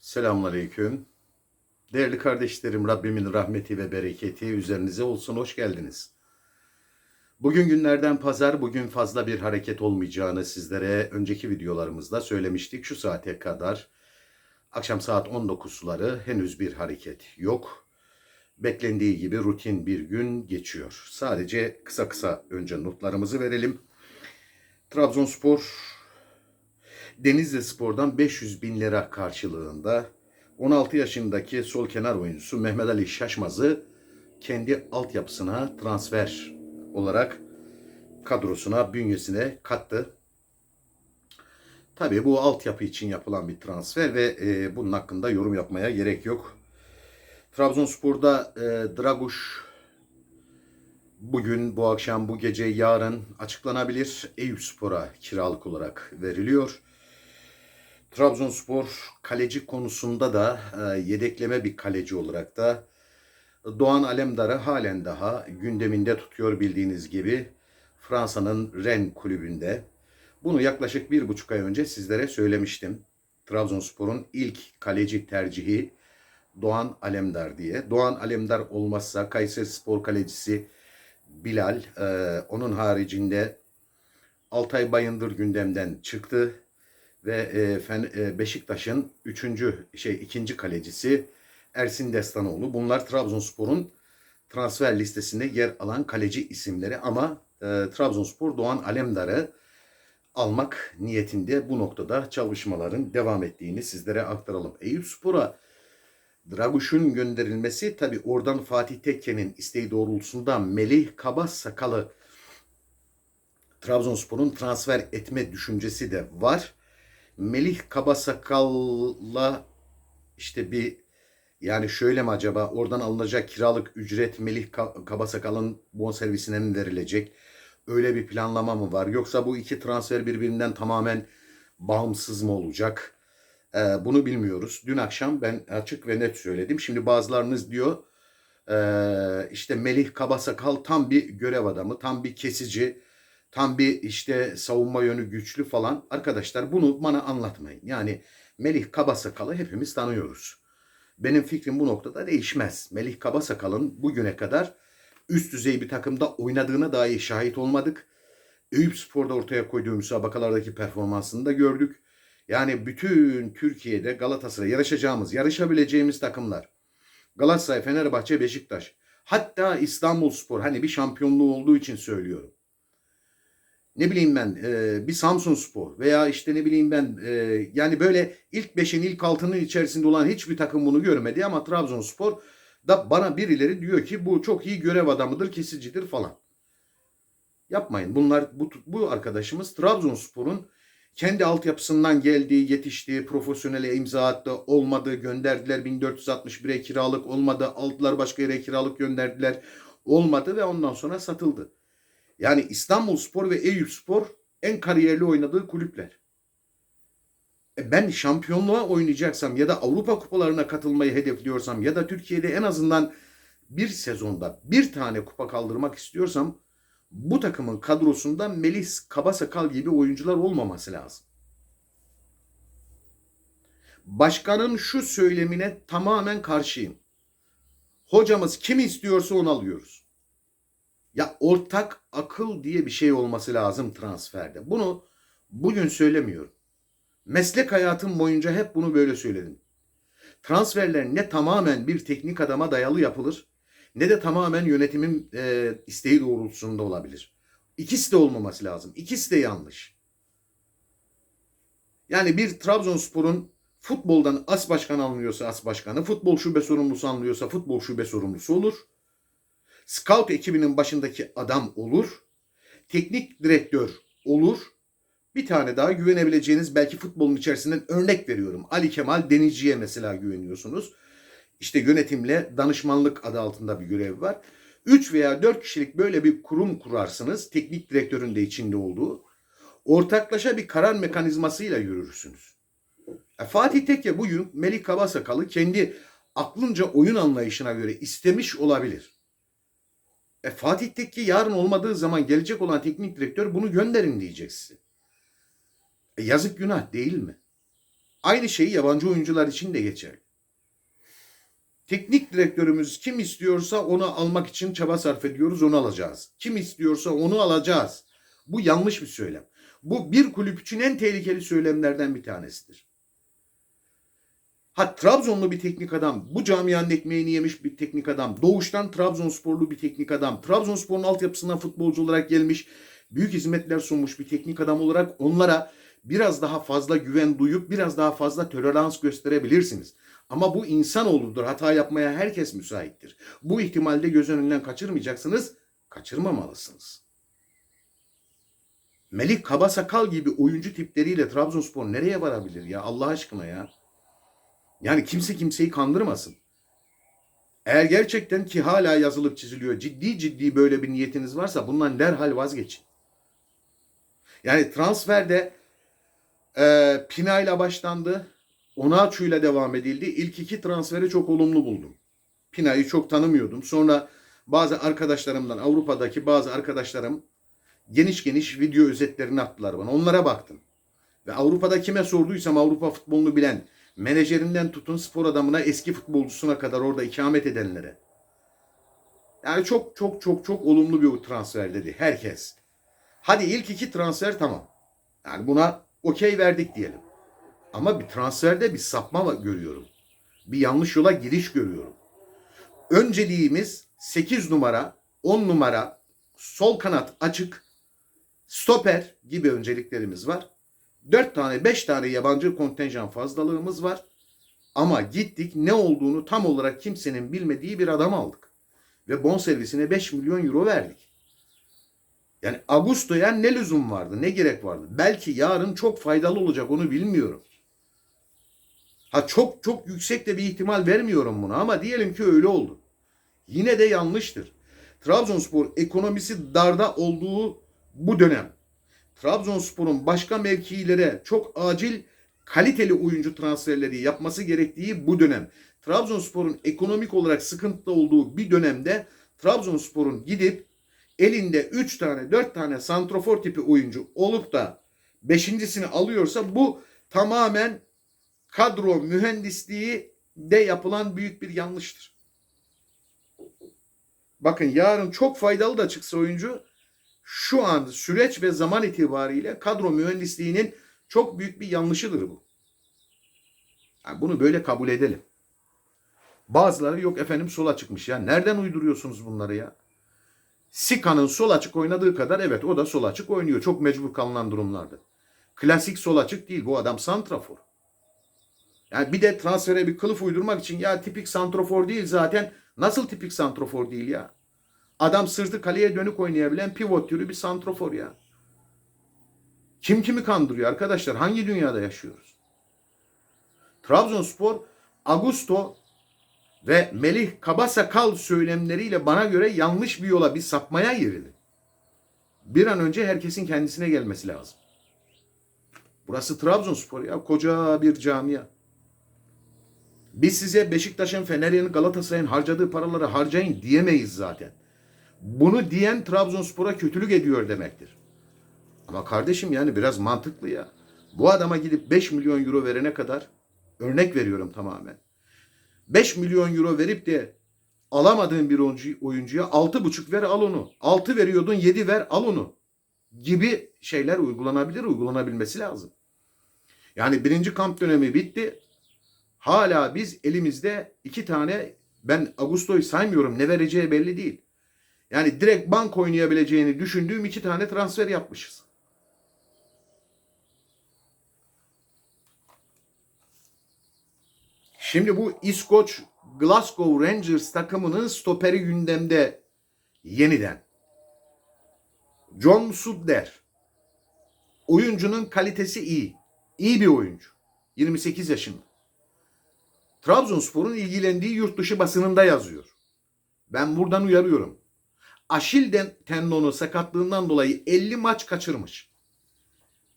Selamünaleyküm. Değerli kardeşlerim, Rabbimin rahmeti ve bereketi üzerinize olsun. Hoş geldiniz. Bugün günlerden pazar, bugün fazla bir hareket olmayacağını sizlere önceki videolarımızda söylemiştik. Şu saate kadar akşam saat 19 suları henüz bir hareket yok. Beklendiği gibi rutin bir gün geçiyor. Sadece kısa kısa önce notlarımızı verelim. Trabzonspor Denizli Spor'dan 500 bin lira karşılığında 16 yaşındaki sol kenar oyuncusu Mehmet Ali Şaşmaz'ı kendi altyapısına transfer olarak kadrosuna, bünyesine kattı. Tabii bu altyapı için yapılan bir transfer ve e, bunun hakkında yorum yapmaya gerek yok. Trabzonspor'da e, Draguş bugün, bu akşam, bu gece, yarın açıklanabilir. Eyüp Spor'a kiralık olarak veriliyor. Trabzonspor kaleci konusunda da e, yedekleme bir kaleci olarak da Doğan Alemdar'ı halen daha gündeminde tutuyor bildiğiniz gibi Fransa'nın Rennes kulübünde. Bunu yaklaşık bir buçuk ay önce sizlere söylemiştim. Trabzonspor'un ilk kaleci tercihi Doğan Alemdar diye. Doğan Alemdar olmazsa Kayseri Spor kalecisi Bilal, e, onun haricinde Altay Bayındır gündemden çıktı ve e, e, Beşiktaş'ın üçüncü şey ikinci kalecisi Ersin Destanoğlu. Bunlar Trabzonspor'un transfer listesinde yer alan kaleci isimleri ama e, Trabzonspor Doğan Alemdar'ı almak niyetinde bu noktada çalışmaların devam ettiğini sizlere aktaralım. Eyüp Spor'a Draguş'un gönderilmesi tabi oradan Fatih Tekke'nin isteği doğrultusunda Melih Kaba Sakalı Trabzonspor'un transfer etme düşüncesi de var. Melih Kabasakal'la işte bir yani şöyle mi acaba oradan alınacak kiralık ücret Melih Ka- Kabasakal'ın bonservisine mi verilecek? Öyle bir planlama mı var? Yoksa bu iki transfer birbirinden tamamen bağımsız mı olacak? Ee, bunu bilmiyoruz. Dün akşam ben açık ve net söyledim. Şimdi bazılarınız diyor ee, işte Melih Kabasakal tam bir görev adamı, tam bir kesici, tam bir işte savunma yönü güçlü falan. Arkadaşlar bunu bana anlatmayın. Yani Melih Kabasakal'ı hepimiz tanıyoruz. Benim fikrim bu noktada değişmez. Melih Kabasakal'ın bugüne kadar üst düzey bir takımda oynadığına dair şahit olmadık. Eyüp Spor'da ortaya koyduğu müsabakalardaki performansını da gördük. Yani bütün Türkiye'de Galatasaray yarışacağımız, yarışabileceğimiz takımlar. Galatasaray, Fenerbahçe, Beşiktaş. Hatta İstanbul Spor hani bir şampiyonluğu olduğu için söylüyorum ne bileyim ben e, bir Samsun Spor veya işte ne bileyim ben e, yani böyle ilk beşin ilk altının içerisinde olan hiçbir takım bunu görmedi ama Trabzonspor da bana birileri diyor ki bu çok iyi görev adamıdır, kesicidir falan. Yapmayın. Bunlar bu, bu arkadaşımız Trabzonspor'un kendi altyapısından geldiği, yetiştiği, profesyonele imza attı, olmadı, gönderdiler 1461'e kiralık olmadı, aldılar başka yere kiralık gönderdiler, olmadı ve ondan sonra satıldı. Yani İstanbul Spor ve Eyüp Spor en kariyerli oynadığı kulüpler. E ben şampiyonluğa oynayacaksam ya da Avrupa kupalarına katılmayı hedefliyorsam ya da Türkiye'de en azından bir sezonda bir tane kupa kaldırmak istiyorsam bu takımın kadrosunda Melis Kabasakal gibi oyuncular olmaması lazım. Başkanın şu söylemine tamamen karşıyım. Hocamız kimi istiyorsa onu alıyoruz. Ya ortak akıl diye bir şey olması lazım transferde. Bunu bugün söylemiyorum. Meslek hayatım boyunca hep bunu böyle söyledim. Transferler ne tamamen bir teknik adama dayalı yapılır ne de tamamen yönetimin e, isteği doğrultusunda olabilir. İkisi de olmaması lazım. İkisi de yanlış. Yani bir Trabzonspor'un futboldan as başkan alınıyorsa as başkanı, futbol şube sorumlusu alınıyorsa futbol şube sorumlusu olur scout ekibinin başındaki adam olur. Teknik direktör olur. Bir tane daha güvenebileceğiniz belki futbolun içerisinden örnek veriyorum. Ali Kemal Denizci'ye mesela güveniyorsunuz. İşte yönetimle danışmanlık adı altında bir görev var. 3 veya 4 kişilik böyle bir kurum kurarsınız. Teknik direktörün de içinde olduğu. Ortaklaşa bir karar mekanizmasıyla yürürsünüz. E, Fatih Tekke bugün Melik Kabasakal'ı kendi aklınca oyun anlayışına göre istemiş olabilir. E Fatih Tekke yarın olmadığı zaman gelecek olan teknik direktör bunu gönderin diyecek size. E yazık günah değil mi? Aynı şey yabancı oyuncular için de geçerli. Teknik direktörümüz kim istiyorsa onu almak için çaba sarf ediyoruz, onu alacağız. Kim istiyorsa onu alacağız. Bu yanlış bir söylem. Bu bir kulüp için en tehlikeli söylemlerden bir tanesidir. Ha Trabzonlu bir teknik adam, bu camianın ekmeğini yemiş bir teknik adam, doğuştan Trabzonsporlu bir teknik adam, Trabzonspor'un altyapısından futbolcu olarak gelmiş, büyük hizmetler sunmuş bir teknik adam olarak onlara biraz daha fazla güven duyup biraz daha fazla tolerans gösterebilirsiniz. Ama bu insanoğludur. Hata yapmaya herkes müsaittir. Bu ihtimalde göz önünden kaçırmayacaksınız, kaçırmamalısınız. Melik Kabasakal gibi oyuncu tipleriyle Trabzonspor nereye varabilir ya Allah aşkına ya? Yani kimse kimseyi kandırmasın. Eğer gerçekten ki hala yazılıp çiziliyor ciddi ciddi böyle bir niyetiniz varsa bundan derhal vazgeçin. Yani transferde e, Pina ile başlandı. Onaçu ile devam edildi. İlk iki transferi çok olumlu buldum. Pina'yı çok tanımıyordum. Sonra bazı arkadaşlarımdan Avrupa'daki bazı arkadaşlarım geniş geniş video özetlerini attılar bana. Onlara baktım. Ve Avrupa'da kime sorduysam Avrupa futbolunu bilen menajerinden tutun spor adamına eski futbolcusuna kadar orada ikamet edenlere. Yani çok çok çok çok olumlu bir transfer dedi herkes. Hadi ilk iki transfer tamam. Yani buna okey verdik diyelim. Ama bir transferde bir sapma görüyorum. Bir yanlış yola giriş görüyorum. Önceliğimiz 8 numara, 10 numara, sol kanat açık, stoper gibi önceliklerimiz var. 4 tane 5 tane yabancı kontenjan fazlalığımız var. Ama gittik ne olduğunu tam olarak kimsenin bilmediği bir adam aldık. Ve bonservisine 5 milyon euro verdik. Yani Augusto'ya ne lüzum vardı, ne gerek vardı? Belki yarın çok faydalı olacak onu bilmiyorum. Ha çok çok yüksek de bir ihtimal vermiyorum buna ama diyelim ki öyle oldu. Yine de yanlıştır. Trabzonspor ekonomisi darda olduğu bu dönem Trabzonspor'un başka mevkilere çok acil kaliteli oyuncu transferleri yapması gerektiği bu dönem. Trabzonspor'un ekonomik olarak sıkıntıda olduğu bir dönemde Trabzonspor'un gidip elinde 3 tane 4 tane santrofor tipi oyuncu olup da beşincisini alıyorsa bu tamamen kadro mühendisliği de yapılan büyük bir yanlıştır. Bakın yarın çok faydalı da çıksa oyuncu şu an süreç ve zaman itibariyle kadro mühendisliğinin çok büyük bir yanlışıdır bu. Yani bunu böyle kabul edelim. Bazıları yok efendim sola çıkmış ya. Nereden uyduruyorsunuz bunları ya? Sika'nın sol açık oynadığı kadar evet o da sol açık oynuyor. Çok mecbur kalınan durumlarda. Klasik sol açık değil bu adam santrafor. Yani bir de transfere bir kılıf uydurmak için ya tipik santrofor değil zaten. Nasıl tipik santrofor değil ya? Adam sırtı kaleye dönük oynayabilen pivot türü bir santrofor ya. Kim kimi kandırıyor arkadaşlar? Hangi dünyada yaşıyoruz? Trabzonspor Augusto ve Melih Kabasakal söylemleriyle bana göre yanlış bir yola bir sapmaya girildi. Bir an önce herkesin kendisine gelmesi lazım. Burası Trabzonspor ya koca bir camia. Biz size Beşiktaş'ın, Fener'in, Galatasaray'ın harcadığı paraları harcayın diyemeyiz zaten. Bunu diyen Trabzonspor'a kötülük ediyor demektir. Ama kardeşim yani biraz mantıklı ya. Bu adama gidip 5 milyon euro verene kadar örnek veriyorum tamamen. 5 milyon euro verip de alamadığın bir oyuncu, oyuncuya 6,5 ver al onu. 6 veriyordun 7 ver al onu. Gibi şeyler uygulanabilir, uygulanabilmesi lazım. Yani birinci kamp dönemi bitti. Hala biz elimizde iki tane ben Augusto'yu saymıyorum ne vereceği belli değil. Yani direkt bank oynayabileceğini düşündüğüm iki tane transfer yapmışız. Şimdi bu İskoç Glasgow Rangers takımının stoperi gündemde yeniden. John Sudler. Oyuncunun kalitesi iyi. İyi bir oyuncu. 28 yaşında. Trabzonspor'un ilgilendiği yurt dışı basınında yazıyor. Ben buradan uyarıyorum. Aşil tendonu sakatlığından dolayı 50 maç kaçırmış.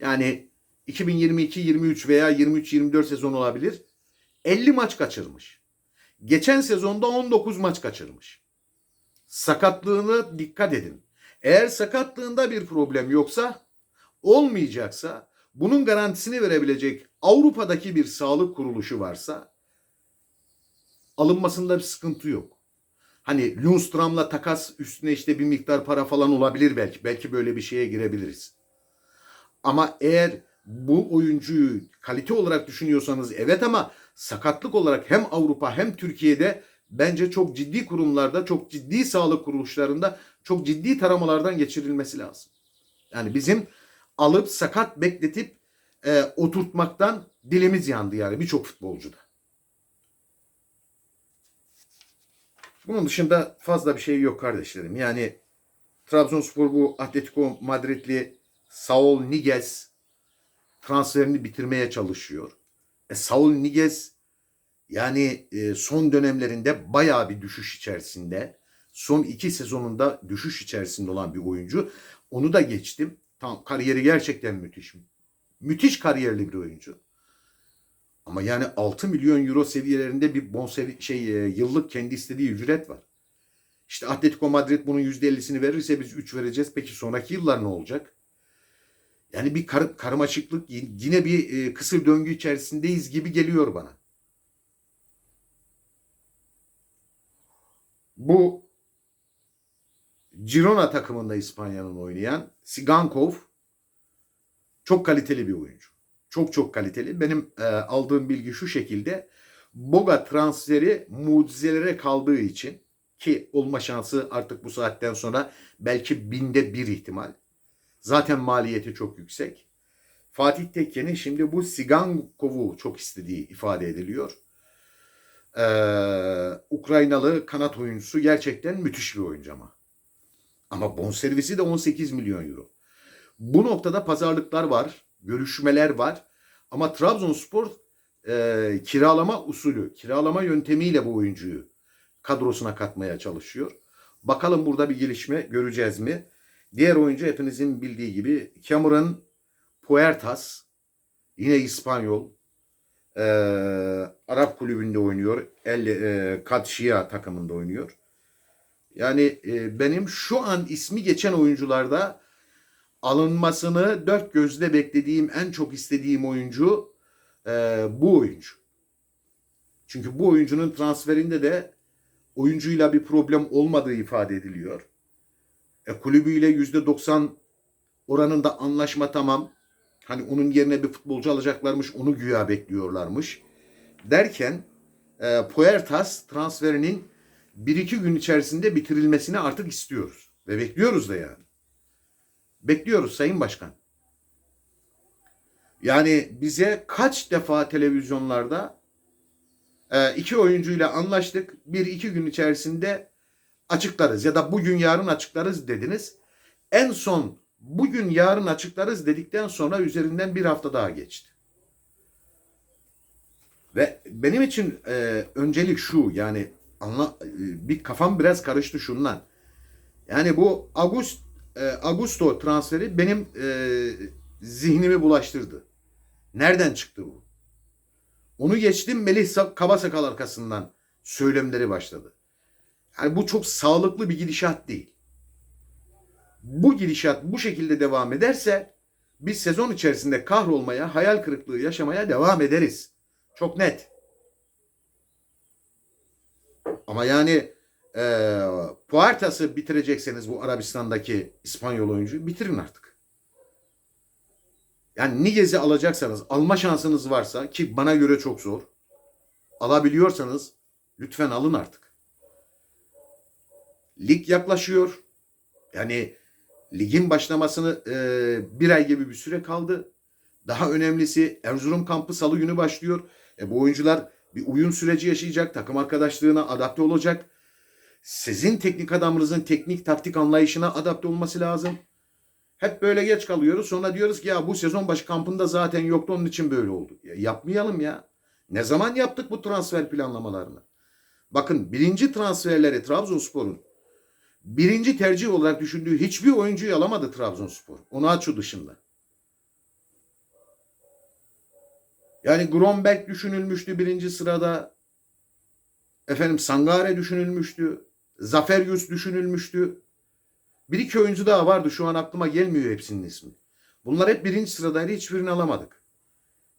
Yani 2022-23 veya 23-24 sezon olabilir. 50 maç kaçırmış. Geçen sezonda 19 maç kaçırmış. Sakatlığını dikkat edin. Eğer sakatlığında bir problem yoksa, olmayacaksa bunun garantisini verebilecek Avrupa'daki bir sağlık kuruluşu varsa alınmasında bir sıkıntı yok. Hani Lundström'la takas üstüne işte bir miktar para falan olabilir belki. Belki böyle bir şeye girebiliriz. Ama eğer bu oyuncuyu kalite olarak düşünüyorsanız evet ama sakatlık olarak hem Avrupa hem Türkiye'de bence çok ciddi kurumlarda, çok ciddi sağlık kuruluşlarında çok ciddi taramalardan geçirilmesi lazım. Yani bizim alıp sakat bekletip e, oturtmaktan dilimiz yandı yani birçok futbolcuda. Bunun dışında fazla bir şey yok kardeşlerim. Yani Trabzonspor bu Atletico Madridli Saul Niguez transferini bitirmeye çalışıyor. E, Saul Niguez yani e, son dönemlerinde bayağı bir düşüş içerisinde. Son iki sezonunda düşüş içerisinde olan bir oyuncu. Onu da geçtim. Tam kariyeri gerçekten müthiş. Müthiş kariyerli bir oyuncu. Ama yani 6 milyon euro seviyelerinde bir bonservi şey e, yıllık kendi istediği ücret var. İşte Atletico Madrid bunun %50'sini verirse biz 3 vereceğiz. Peki sonraki yıllar ne olacak? Yani bir kar karmaşıklık yine bir e, kısır döngü içerisindeyiz gibi geliyor bana. Bu Girona takımında İspanya'nın oynayan Sigankov çok kaliteli bir oyuncu. Çok çok kaliteli. Benim e, aldığım bilgi şu şekilde. Boga transferi mucizelere kaldığı için ki olma şansı artık bu saatten sonra belki binde bir ihtimal. Zaten maliyeti çok yüksek. Fatih Tekke'nin şimdi bu Sigankov'u çok istediği ifade ediliyor. Ee, Ukraynalı kanat oyuncusu gerçekten müthiş bir oyuncu ama. Ama bonservisi de 18 milyon euro. Bu noktada pazarlıklar var, görüşmeler var. Ama Trabzonspor e, kiralama usulü, kiralama yöntemiyle bu oyuncuyu kadrosuna katmaya çalışıyor. Bakalım burada bir gelişme göreceğiz mi? Diğer oyuncu hepinizin bildiği gibi Cameron Puertas. Yine İspanyol. E, Arap kulübünde oynuyor. El e, Kadşia takımında oynuyor. Yani e, benim şu an ismi geçen oyuncularda alınmasını dört gözle beklediğim, en çok istediğim oyuncu e, bu oyuncu. Çünkü bu oyuncunun transferinde de oyuncuyla bir problem olmadığı ifade ediliyor. E, kulübüyle yüzde 90 oranında anlaşma tamam. Hani onun yerine bir futbolcu alacaklarmış, onu güya bekliyorlarmış. Derken e, Puertas transferinin bir iki gün içerisinde bitirilmesini artık istiyoruz. Ve bekliyoruz da yani. Bekliyoruz Sayın Başkan. Yani bize kaç defa televizyonlarda e, iki oyuncuyla anlaştık. Bir iki gün içerisinde açıklarız ya da bugün yarın açıklarız dediniz. En son bugün yarın açıklarız dedikten sonra üzerinden bir hafta daha geçti. Ve benim için e, öncelik şu yani anla, e, bir kafam biraz karıştı şundan. Yani bu August e, Augusto transferi benim e, zihnimi bulaştırdı. Nereden çıktı bu? Onu geçtim Melih Kabasakal arkasından söylemleri başladı. Yani bu çok sağlıklı bir gidişat değil. Bu gidişat bu şekilde devam ederse biz sezon içerisinde kahrolmaya, hayal kırıklığı yaşamaya devam ederiz. Çok net. Ama yani e, Puertas'ı bitirecekseniz bu Arabistan'daki İspanyol oyuncuyu bitirin artık. Yani Niguez'i alacaksanız, alma şansınız varsa ki bana göre çok zor. Alabiliyorsanız lütfen alın artık. Lig yaklaşıyor. Yani ligin başlamasını e, bir ay gibi bir süre kaldı. Daha önemlisi Erzurum kampı salı günü başlıyor. E, bu oyuncular bir uyum süreci yaşayacak. Takım arkadaşlığına adapte olacak. Sizin teknik adamınızın teknik taktik anlayışına adapte olması lazım. Hep böyle geç kalıyoruz. Sonra diyoruz ki ya bu sezon başı kampında zaten yoktu onun için böyle oldu. Ya yapmayalım ya. Ne zaman yaptık bu transfer planlamalarını? Bakın birinci transferleri Trabzonspor'un birinci tercih olarak düşündüğü hiçbir oyuncuyu alamadı Trabzonspor. Onu açı dışında. Yani Gromberg düşünülmüştü birinci sırada. Efendim Sangare düşünülmüştü. Zafer Yus düşünülmüştü. Bir iki oyuncu daha vardı. Şu an aklıma gelmiyor hepsinin ismi. Bunlar hep birinci sıradaydı. Hiçbirini alamadık.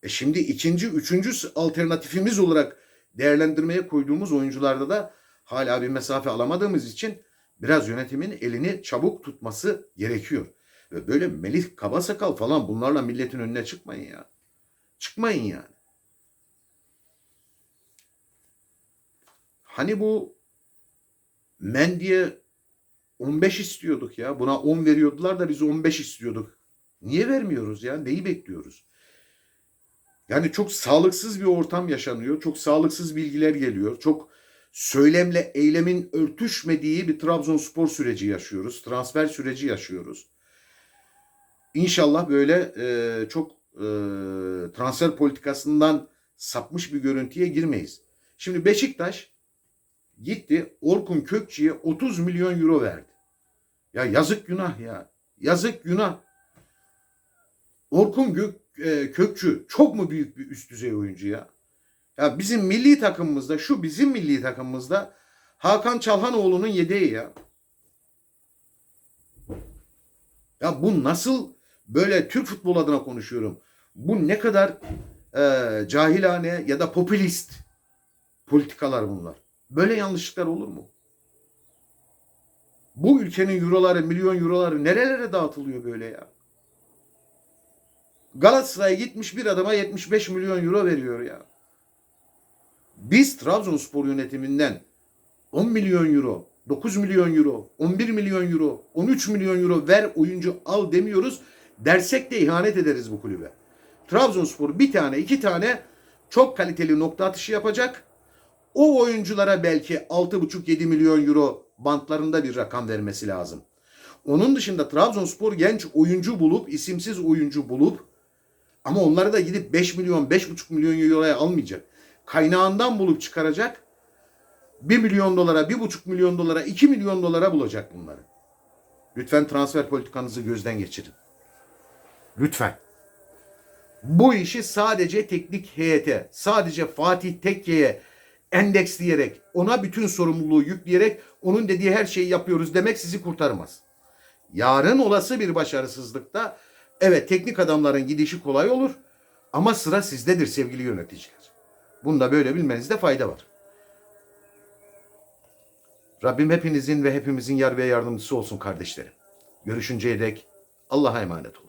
E şimdi ikinci, üçüncü alternatifimiz olarak değerlendirmeye koyduğumuz oyuncularda da hala bir mesafe alamadığımız için biraz yönetimin elini çabuk tutması gerekiyor. Ve böyle Melih Kabasakal falan bunlarla milletin önüne çıkmayın ya. Çıkmayın yani. Hani bu Mendy'e 15 istiyorduk ya. Buna 10 veriyordular da biz 15 istiyorduk. Niye vermiyoruz ya? Neyi bekliyoruz? Yani çok sağlıksız bir ortam yaşanıyor. Çok sağlıksız bilgiler geliyor. Çok söylemle eylemin örtüşmediği bir Trabzonspor süreci yaşıyoruz. Transfer süreci yaşıyoruz. İnşallah böyle e, çok e, transfer politikasından sapmış bir görüntüye girmeyiz. Şimdi Beşiktaş gitti Orkun Kökçü'ye 30 milyon euro verdi. Ya yazık günah ya. Yazık günah. Orkun Gök, e, Kökçü çok mu büyük bir üst düzey oyuncu ya? Ya bizim milli takımımızda şu bizim milli takımımızda Hakan Çalhanoğlu'nun yedeği ya. Ya bu nasıl böyle Türk futbol adına konuşuyorum. Bu ne kadar e, cahilane ya da popülist politikalar bunlar. Böyle yanlışlıklar olur mu? Bu ülkenin euroları, milyon euroları nerelere dağıtılıyor böyle ya? Galatasaray'a gitmiş bir adama 75 milyon euro veriyor ya. Biz Trabzonspor yönetiminden 10 milyon euro, 9 milyon euro, 11 milyon euro, 13 milyon euro ver oyuncu al demiyoruz. Dersek de ihanet ederiz bu kulübe. Trabzonspor bir tane iki tane çok kaliteli nokta atışı yapacak. O oyunculara belki 6,5-7 milyon euro bantlarında bir rakam vermesi lazım. Onun dışında Trabzonspor genç oyuncu bulup, isimsiz oyuncu bulup ama onları da gidip 5 milyon, 5,5 milyon euroya almayacak. Kaynağından bulup çıkaracak. 1 milyon dolara, 1,5 milyon dolara, 2 milyon dolara bulacak bunları. Lütfen transfer politikanızı gözden geçirin. Lütfen. Bu işi sadece teknik heyete, sadece Fatih Tekke'ye endeksleyerek, ona bütün sorumluluğu yükleyerek onun dediği her şeyi yapıyoruz demek sizi kurtarmaz. Yarın olası bir başarısızlıkta evet teknik adamların gidişi kolay olur ama sıra sizdedir sevgili yöneticiler. Bunu da böyle bilmenizde fayda var. Rabbim hepinizin ve hepimizin yar ve yardımcısı olsun kardeşlerim. Görüşünceye dek Allah'a emanet olun.